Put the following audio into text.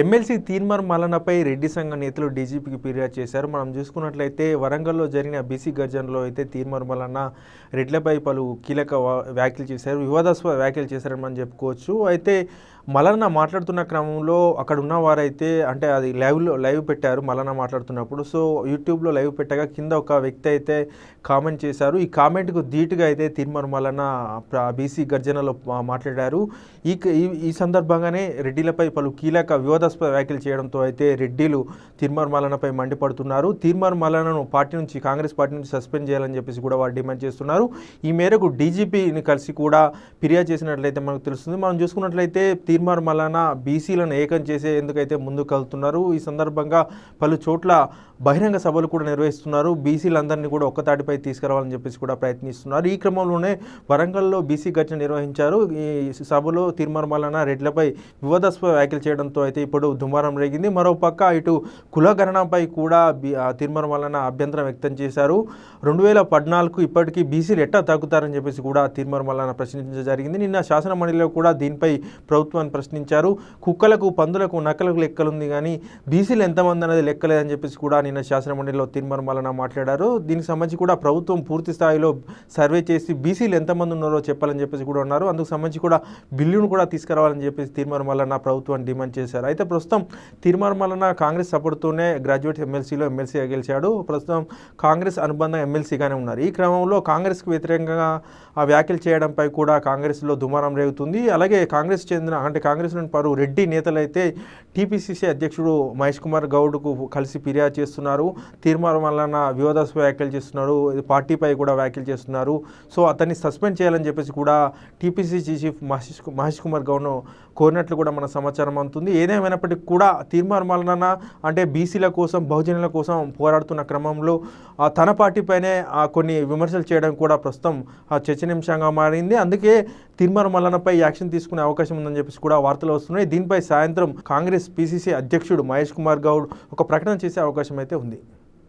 MLC Teenmar మలనపై Reddy సంఘ నేతలు డీజీపీకి ఫిర్యాదు చేశారు. మనం చూసుకున్నట్లయితే వరంగల్లో జరిగిన బీసీ గర్జనలో అయితే తీన్మార్ మలన్న రెడ్లపై పలు కీలక వ్యాఖ్యలు చేశారు. వివాదాస్పద వ్యాఖ్యలు చేశారని మనం చెప్పుకోవచ్చు. అయితే మల్లన్న మాట్లాడుతున్న క్రమంలో అక్కడ ఉన్న వారైతే అంటే అది లైవ్లో లైవ్ పెట్టారు మల్లన్న మాట్లాడుతున్నప్పుడు. సో యూట్యూబ్లో లైవ్ పెట్టగా కింద ఒక వ్యక్తి అయితే కామెంట్ చేశారు. ఈ కామెంట్కు ధీటుగా అయితే తిరుమల మల్లన్న బీసీ గర్జనలో మాట్లాడారు. ఈ ఈ- ఈ సందర్భంగానే రెడ్డిలపై పలు కీలక వివాదాస్పద వ్యాఖ్యలు చేయడంతో అయితే రెడ్డిలు తీర్మార్ మలనపై మండిపడుతున్నారు. తీర్మార్ మలనను పార్టీ నుంచి కాంగ్రెస్ పార్టీ నుంచి సస్పెండ్ చేయాలని చెప్పేసి కూడా వారు డిమాండ్ చేస్తున్నారు. ఈ మేరకు డీజీపీని కలిసి కూడా ఫిర్యాదు చేసినట్లయితే మనకు తెలుస్తుంది. మనం చూసుకున్నట్లయితే తీర్మార్ మలానా బీసీలను ఏకం చేసే ఎందుకైతే ముందుకు వెళ్తున్నారు ఈ సందర్భంగా పలు చోట్ల బహిరంగ సభలు కూడా నిర్వహిస్తున్నారు. బీసీలందరినీ కూడా ఒక్కతాటిపై తీసుకురావాలని చెప్పేసి కూడా ప్రయత్నిస్తున్నారు. ఈ క్రమంలోనే వరంగల్లో బీసీ ఘటన నిర్వహించారు. ఈ సభలో తీర్మార్ రెడ్లపై వివాదాస్పద వ్యాఖ్యలు చేయడంతో అయితే ఇప్పుడు దుమారం రేగింది. మరోపక్క ఇటు కులగణనపై కూడా బి- అభ్యంతరం వ్యక్తం చేశారు. రెండు వేల పద్నాలుగు ఇప్పటికీ బీసీలు ఎట్టా తగ్గుతారని చెప్పేసి కూడా తీర్మార్ ప్రశ్నించడం జరిగింది. నిన్న శాసనమండలిలో కూడా దీనిపై ప్రభుత్వాన్ని ప్రశ్నించారు. కుక్కలకు పందులకు నక్కలకు లెక్కలుంది కానీ బీసీలు ఎంతమంది అనేది లెక్కలేదని చెప్పేసి కూడా నిన్న నిన్న శాసనమండలిలో తీర్మార్ మాట్లాడారు. దీనికి సంబంధించి కూడా ప్రభుత్వం పూర్తి స్థాయిలో సర్వే చేసి బీసీలు ఎంతమంది ఉన్నారో చెప్పాలని చెప్పేసి కూడా ఉన్నారు అందుకు సంబంధించి కూడా బిల్లును కూడా తీసుకురావాలని చెప్పేసి తీర్మానం ప్రభుత్వాన్ని డిమాండ్ చేశారు. అయితే ప్రస్తుతం తీర్మార్ కాంగ్రెస్ సపోర్ట్తోనే గ్రాడ్యుయేట్ ఎమ్మెల్సీలో ఎమ్మెల్సీగా గెలిచాడు. ప్రస్తుతం కాంగ్రెస్ అనుబంధ ఎమ్మెల్సీగానే ఉన్నారు. ఈ క్రమంలో కాంగ్రెస్కు వ్యతిరేకంగా ఆ వ్యాఖ్యలు చేయడంపై కూడా కాంగ్రెస్లో దుమారం రేగుతుంది. అలాగే కాంగ్రెస్ చెందిన అంటే కాంగ్రెస్లోని పరు రెడ్డి నేతలైతే టీపీసీసీ అధ్యక్షుడు మహేష్ కుమార్ గౌడ్కు కలిసి ఫిర్యాదు చేస్తున్నారు. తీర్మానం వలన వివాదాస్పద వ్యాఖ్యలు చేస్తున్నారు. పార్టీపై కూడా వ్యాఖ్యలు చేస్తున్నారు. సో అతన్ని సస్పెండ్ చేయాలని చెప్పేసి కూడా టీపీసీసీ చీఫ్ మహేష్ మహేష్ కుమార్ గౌడ్ను కోరినట్లు కూడా మన సమాచారం అందుతుంది. ఏదేమైనప్పటికీ కూడా తీర్మానం వలన అంటే బీసీల కోసం బహుజనుల కోసం పోరాడుతున్న క్రమంలో ఆ, తన పార్టీపైనే ఆ, కొన్ని విమర్శలు చేయడం కూడా ప్రస్తుతం ఆ, చర్చనీయాంశంగా మారింది. అందుకే తిరుమల మల్లన్నపై యాక్షన్ తీసుకునే అవకాశం ఉందని చెప్పేసి కూడా వార్తలు వస్తున్నాయి. దీనిపై సాయంత్రం కాంగ్రెస్ పీసీసీ అధ్యక్షుడు మహేష్ కుమార్ గౌడ్ ఒక ప్రకటన చేసే అవకాశం అయితే ఉంది.